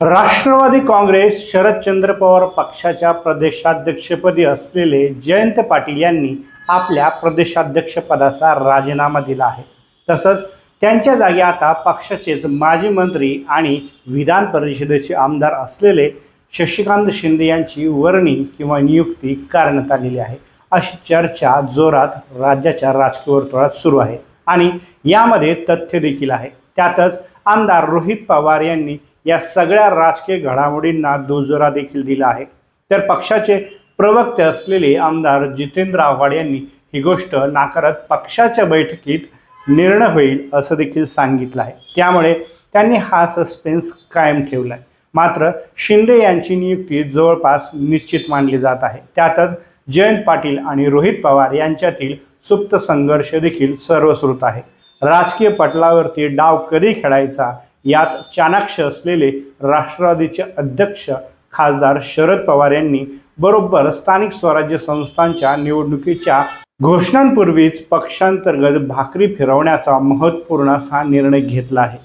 राष्ट्रवादी काँग्रेस शरदचंद्र पवार पक्षाच्या प्रदेशाध्यक्षपदी असलेले जयंत पाटील यांनी आपल्या प्रदेशाध्यक्षपदाचा राजीनामा दिला आहे. तसंच त्यांच्या जागी आता पक्षाचेच माजी मंत्री आणि विधान परिषदेचे आमदार असलेले शशिकांत शिंदे यांची वर्णी किंवा नियुक्ती करण्यात आलेली आहे. अशी चर्चा जोरात राज्याच्या राजकीय वर्तुळात सुरू आहे आणि यामध्ये तथ्य देखील आहे. त्यातच आमदार रोहित पवार यांनी या सगळ्या राजकीय घडामोडींना दुजोरा देखील दिला आहे. तर पक्षाचे प्रवक्ते असलेले आमदार जितेंद्र आव्हाड यांनी ही गोष्ट नाकारत पक्षाच्या बैठकीत निर्णय होईल असं देखील सांगितलं आहे. त्यामुळे त्यांनी हा सस्पेन्स कायम ठेवला आहे. मात्र शिंदे यांची नियुक्ती जवळपास निश्चित मानली जात आहे. त्यातच जयंत पाटील आणि रोहित पवार यांच्यातील सुप्त संघर्ष देखील सर्वश्रुत आहे. राजकीय पटलावरती डाव कधी खेळायचा यात चाणाक्ष असलेले राष्ट्रवादीचे अध्यक्ष खासदार शरद पवार यांनी बरोबर स्थानिक स्वराज्य संस्थांच्या निवडणुकीच्या घोषणांपूर्वीच पक्षांतर्गत भाकरी फिरवण्याचा महत्त्वपूर्ण असा निर्णय घेतला आहे.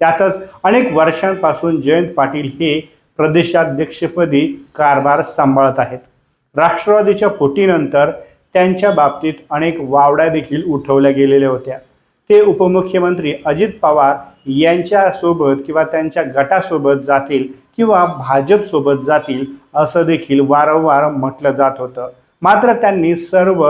त्यातच अनेक वर्षांपासून जयंत पाटील हे प्रदेशाध्यक्षपदी कारभार सांभाळत आहेत. राष्ट्रवादीच्या फुटीनंतर त्यांच्या बाबतीत अनेक वावड्या देखील उठवल्या गेलेल्या होत्या. ते उपमुख्यमंत्री अजित पवार यांच्यासोबत किंवा त्यांच्या गटासोबत जातील किंवा भाजपसोबत जातील असं देखील वारंवार म्हटलं जात होतं. मात्र त्यांनी सर्व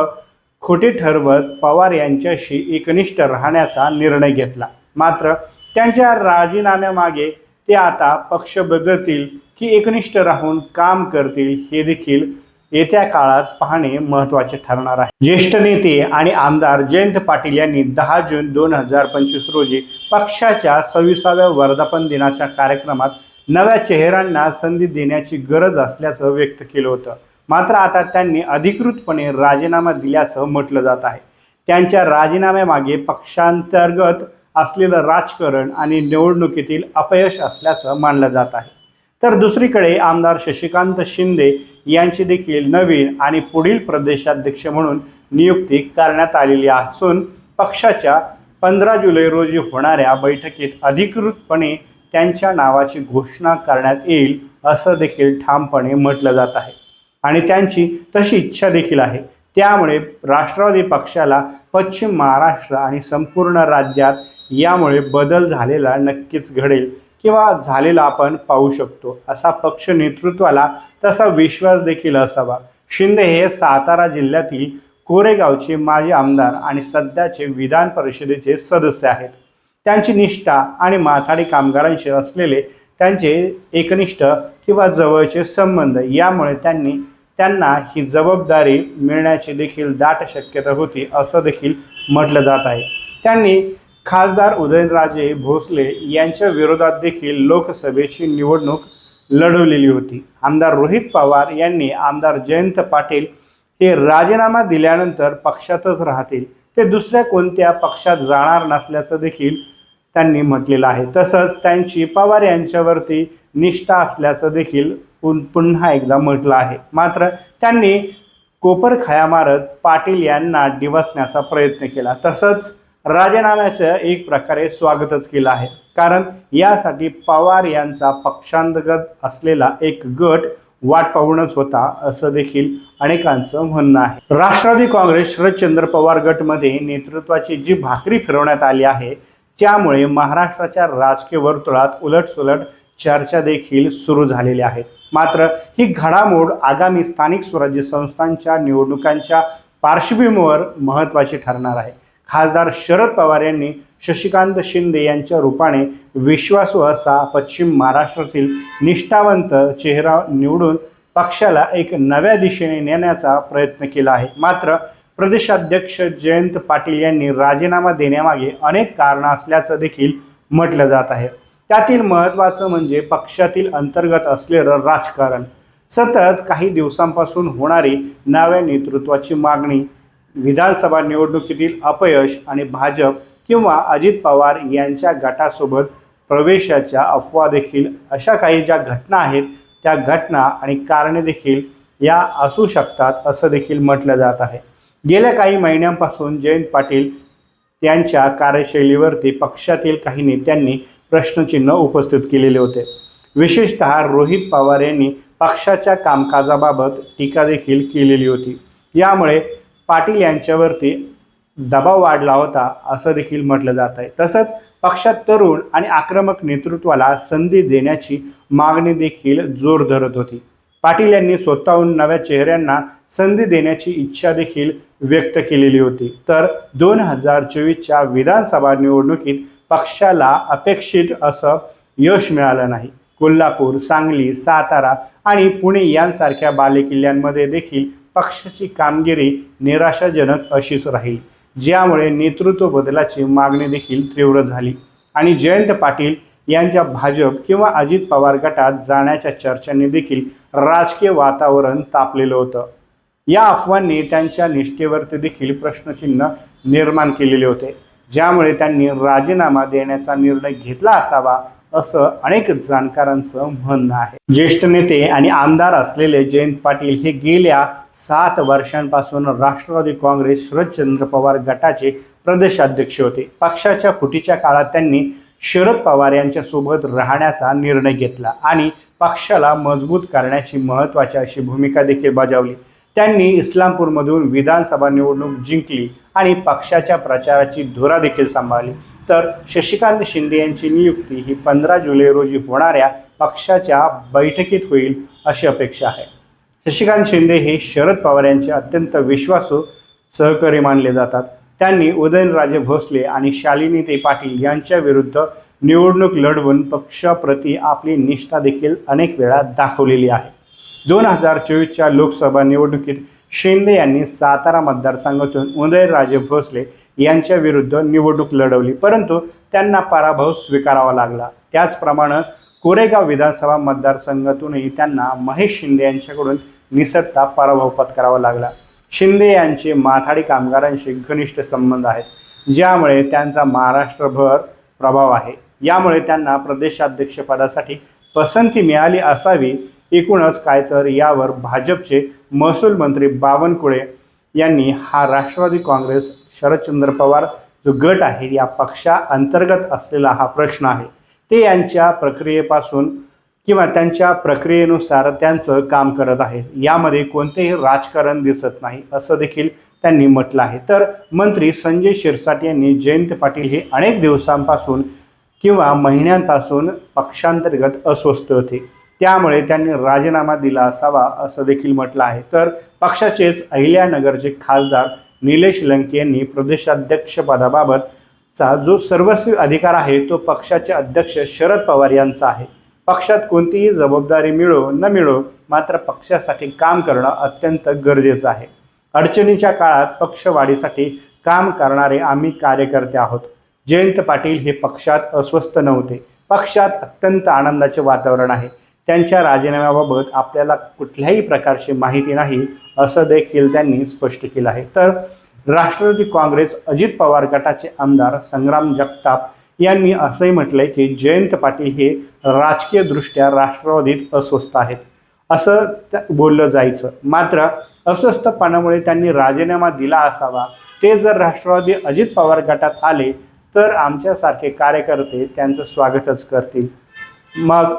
खोटे ठरवत पवार यांच्याशी एकनिष्ठ राहण्याचा निर्णय घेतला. मात्र त्यांच्या राजीनाम्यामागे ते आता पक्ष बदलतील की एकनिष्ठ राहून काम करतील हे देखील येत्या काळात पाहणे महत्त्वाचे ठरणार आहे. ज्येष्ठ नेते आणि आमदार जयंत पाटील यांनी दहा जून दोन हजार पंचवीस रोजी पक्षाच्या सव्वीसाव्या वर्धापन दिनाच्या कार्यक्रमात नव्या चेहऱ्यांना संधी देण्याची गरज असल्याचं व्यक्त केलं होतं. मात्र आता त्यांनी अधिकृतपणे राजीनामा दिल्याचं म्हटलं जात आहे. त्यांच्या राजीनाम्यामागे पक्षांतर्गत असलेलं राजकारण आणि निवडणुकीतील अपयश असल्याचं मानलं जात आहे. तर दुसरीकडे आमदार शशिकांत शिंदे यांची देखील नवीन आणि पुढील प्रदेशाध्यक्ष म्हणून नियुक्ती करण्यात आलेली असून पक्षाच्या पंधरा जुलै रोजी होणाऱ्या बैठकीत अधिकृतपणे त्यांच्या नावाची घोषणा करण्यात येईल असं देखील ठामपणे म्हटलं जात आहे. आणि त्यांची तशी इच्छा देखील आहे. त्यामुळे राष्ट्रवादी पक्षाला पश्चिम महाराष्ट्र आणि संपूर्ण राज्यात यामुळे बदल झालेला नक्कीच घडेल किंवा झालेला आपण पाहू शकतो. असा पक्ष नेतृत्वाला तसा विश्वास देखील असावा. शिंदे हे सातारा जिल्ह्यातील कोरेगावचे माजी आमदार आणि सध्याचे विधान परिषदेचे सदस्य आहेत. त्यांची निष्ठा आणि माथाडी कामगारांशी असलेले त्यांचे एकनिष्ठ किंवा जवळचे संबंध यामुळे त्यांनी त्यांना ही जबाबदारी मिळण्याची देखील दाट शक्यता होती असं देखील म्हटलं जात आहे. त्यांनी खासदार उदयनराजे भोसले यांच्या विरोधात देखील लोकसभेची निवडणूक लढवलेली होती. आमदार रोहित पवार यांनी आमदार जयंत पाटील हे राजीनामा दिल्यानंतर पक्षातच राहतील. ते दुसऱ्या कोणत्या पक्षात जाणार नसल्याचं देखील त्यांनी म्हटलेलं आहे. तसंच त्यांची पवार यांच्यावरती निष्ठा असल्याचं देखील पुन्हा एकदा म्हटलं आहे. मात्र त्यांनी कोपर खाया मारत पाटील यांना डिवसण्याचा प्रयत्न केला. तसंच राजीनाम्याचं एक प्रकारे स्वागतच केलं आहे. कारण यासाठी पवार यांचा पक्षांतर्गत असलेला एक गट वाट पाहूनच होता असं देखील अनेकांचं म्हणणं आहे. राष्ट्रवादी काँग्रेस शरदचंद्र पवार गटमध्ये नेतृत्वाची जी भाकरी फिरवण्यात आली आहे त्यामुळे महाराष्ट्राच्या राजकीय वर्तुळात उलटसुलट चर्चा देखील सुरू झालेल्या आहेत मात्र ही घडामोड आगामी स्थानिक स्वराज्य संस्थांच्या निवडणुकांच्या पार्श्वभूमीवर महत्त्वाची ठरणार आहे. खासदार शरद पवार यांनी शशिकांत शिंदे यांच्या रूपाने विश्वासू असा पश्चिम महाराष्ट्रातील निष्ठावंत चेहरा निवडून पक्षाला एक नव्या दिशेने नेण्याचा प्रयत्न केला आहे. मात्र प्रदेशाध्यक्ष जयंत पाटील यांनी राजीनामा देण्यामागे अनेक कारणं असल्याचं देखील म्हटलं जात आहे. त्यातील महत्त्वाचं म्हणजे पक्षातील अंतर्गत असलेलं राजकारण. सतत काही दिवसांपासून होणारी नव्या नेतृत्वाची मागणी विधानसभा निवडणुकीतील अपयश आणि भाजप किंवा अजित पवार यांच्या गटासोबत प्रवेशाच्या अफवा देखील अशा काही ज्या घटना आहेत त्या घटना आणि कारणे देखील या असू शकतात असं देखील म्हटलं जात आहे. गेल्या काही महिन्यांपासून जयंत पाटील त्यांच्या कार्यशैलीवरती पक्षातील काही नेत्यांनी प्रश्नचिन्ह उपस्थित केलेले होते. विशेषतः रोहित पवार यांनी पक्षाच्या कामकाजाबाबत टीका देखील केलेली होती. यामुळे पाटील यांच्यावरती दबाव वाढला होता असं देखील म्हटलं जात आहे. तसंच पक्षात तरुण आणि आक्रमक नेतृत्वाला संधी देण्याची मागणी देखील जोर धरत होती. पाटील यांनी स्वतःहून नव्या चेहऱ्यांना संधी देण्याची इच्छा देखील व्यक्त केलेली होती. तर दोन हजार चोवीसच्या विधानसभा निवडणुकीत पक्षाला अपेक्षित असं यश मिळालं नाही. कोल्हापूर सांगली सातारा आणि पुणे यांसारख्या बालेकिल्ल्यांमध्ये देखील पक्षाची कामगिरी निराशाजनक अशीच राहील. ज्यामुळे नेतृत्व बदलाची मागणी देखील तीव्र झाली. आणि जयंत पाटील यांच्या भाजप किंवा अजित पवार गटात जाण्याच्या चर्चांनी देखील राजकीय वातावरण तापलेलं होतं. या अफवांनी त्यांच्या निष्ठेवरती देखील प्रश्नचिन्ह निर्माण केलेले होते. ज्यामुळे त्यांनी राजीनामा देण्याचा निर्णय घेतला असावा असं अनेक जाणकारांचं म्हणणं आहे. ज्येष्ठ नेते आणि आमदार असलेले जयंत पाटील हे गेल्या सात वर्षांपासून राष्ट्रवादी काँग्रेस शरदचंद्र पवार गटाचे प्रदेशाध्यक्ष होते. पक्षाच्या फुटीच्या काळात त्यांनी शरद पवार यांच्यासोबत राहण्याचा निर्णय घेतला आणि पक्षाला मजबूत करण्याची महत्त्वाची अशी भूमिका देखील बजावली. त्यांनी इस्लामपूरमधून विधानसभा निवडणूक जिंकली आणि पक्षाच्या प्रचाराची धुरा देखील सांभाळली. तर शशिकांत शिंदे यांची नियुक्ती ही पंधरा जुलै रोजी होणाऱ्या पक्षाच्या बैठकीत होईल अशी अपेक्षा आहे. शशिकांत शिंदे हे शरद पवार यांचे अत्यंत विश्वासू सहकारी मानले जातात. त्यांनी उदयनराजे भोसले आणि शालिनीताई पाटील यांच्या विरुद्ध निवडणूक लढवून पक्षाप्रती आपली निष्ठा देखील अनेक वेळा दाखवलेली आहे. दोन हजार चोवीसच्या लोकसभा निवडणुकीत शिंदे यांनी सातारा मतदारसंघातून उदयनराजे भोसले यांच्या विरुद्ध निवडणूक लढवली. परंतु त्यांना पराभव स्वीकारावा लागला. त्याचप्रमाणे कोरेगाव विधानसभा मतदारसंघातूनही त्यांना महेश शिंदे यांच्याकडून निसटता पराभव पत्करावा लागला. शिंदे यांचे माथाडी कामगारांशी घनिष्ठ संबंध आहेत ज्यामुळे त्यांचा महाराष्ट्रभर प्रभाव आहे. यामुळे त्यांना प्रदेशाध्यक्षपदासाठी पसंती मिळाली असावी. एकूणच काय तर यावर भाजपचे महसूल मंत्री बावनकुळे यांनी हा राष्ट्रवादी काँग्रेस शरदचंद्र पवार जो गट आहे या पक्षा अंतर्गत असलेला हा प्रश्न आहे. ते यांच्या प्रक्रियेपासून किंवा त्यांच्या प्रक्रियेनुसार त्यांचं काम करत आहे यामध्ये कोणतेही राजकारण दिसत नाही असं देखील त्यांनी म्हटलं आहे. तर मंत्री संजय शिरसाट यांनी जयंत पाटील हे अनेक दिवसांपासून किंवा महिन्यांपासून पक्षांतर्गत अस्वस्थ होते. त्यामुळे त्यांनी राजीनामा दिला असावा असं देखील म्हटलं आहे. तर पक्षाचेच अहिल्यानगरचे खासदार निलेश लंके यांनी प्रदेशाध्यक्षपदाबाबतचा जो सर्वस्वी अधिकार आहे तो पक्षाचे अध्यक्ष शरद पवार यांचा आहे. पक्षात कोणतीही जबाबदारी मिळो न मिळो मात्र पक्षासाठी काम करणं अत्यंत गरजेचं आहे. अडचणीच्या काळात पक्षवाढीसाठी काम करणारे आम्ही कार्यकर्ते आहोत. जयंत पाटील हे पक्षात अस्वस्थ नव्हते. पक्षात अत्यंत आनंदाचे वातावरण आहे. त्यांच्या राजीनाम्याबाबत आपल्याला कुठल्याही प्रकारची माहिती नाही असं देखील त्यांनी स्पष्ट केलं आहे. तर राष्ट्रवादी काँग्रेस अजित पवार गटाचे आमदार संग्राम जगताप यांनी असंही म्हटलंय की जयंत पाटील हे राजकीयदृष्ट्या राष्ट्रवादीत अस्वस्थ आहेत असं त्या- बोललं जायचं. मात्र अस्वस्थपणामुळे त्यांनी राजीनामा दिला असावा. ते जर राष्ट्रवादी अजित पवार गटात आले तर आमच्यासारखे कार्यकर्ते त्यांचं स्वागतच करतील. मग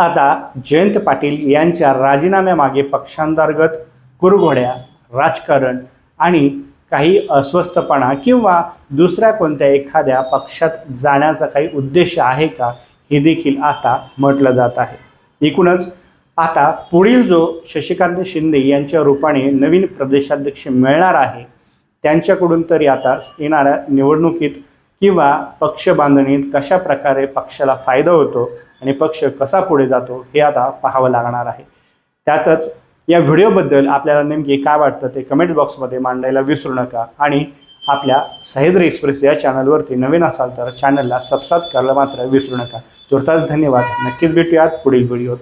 आता जयंत पाटील यांच्या राजीनाम्यामागे पक्षांतर्गत कुरघोड्या राजकारण आणि काही अस्वस्थपणा किंवा दुसऱ्या कोणत्या एखाद्या पक्षात जाण्याचा काही उद्देश आहे का हे देखील आता म्हटलं जात आहे. एकूणच आता पुढील जो शशिकांत शिंदे यांच्या रूपाने नवीन प्रदेशाध्यक्ष मिळणार आहे त्यांच्याकडून तरी आता येणाऱ्या निवडणुकीत किंवा पक्ष बांधणीत कशा प्रकारे पक्षाला फायदा होतो आणि पक्ष कसा पुढे जातो हे आता पाहावं लागणार आहे. त्यातच या व्हिडिओबद्दल आपल्याला नेमके काय वाटतं ते कमेंट बॉक्समध्ये मांडायला विसरू नका. आणि आपल्या सह्याद्री एक्सप्रेस या चॅनलवरती नवीन असाल तर चॅनलला सबस्क्राईब करायला मात्र विसरू नका. तुर्तास धन्यवाद. नक्कीच भेटूयात पुढील व्हिडिओ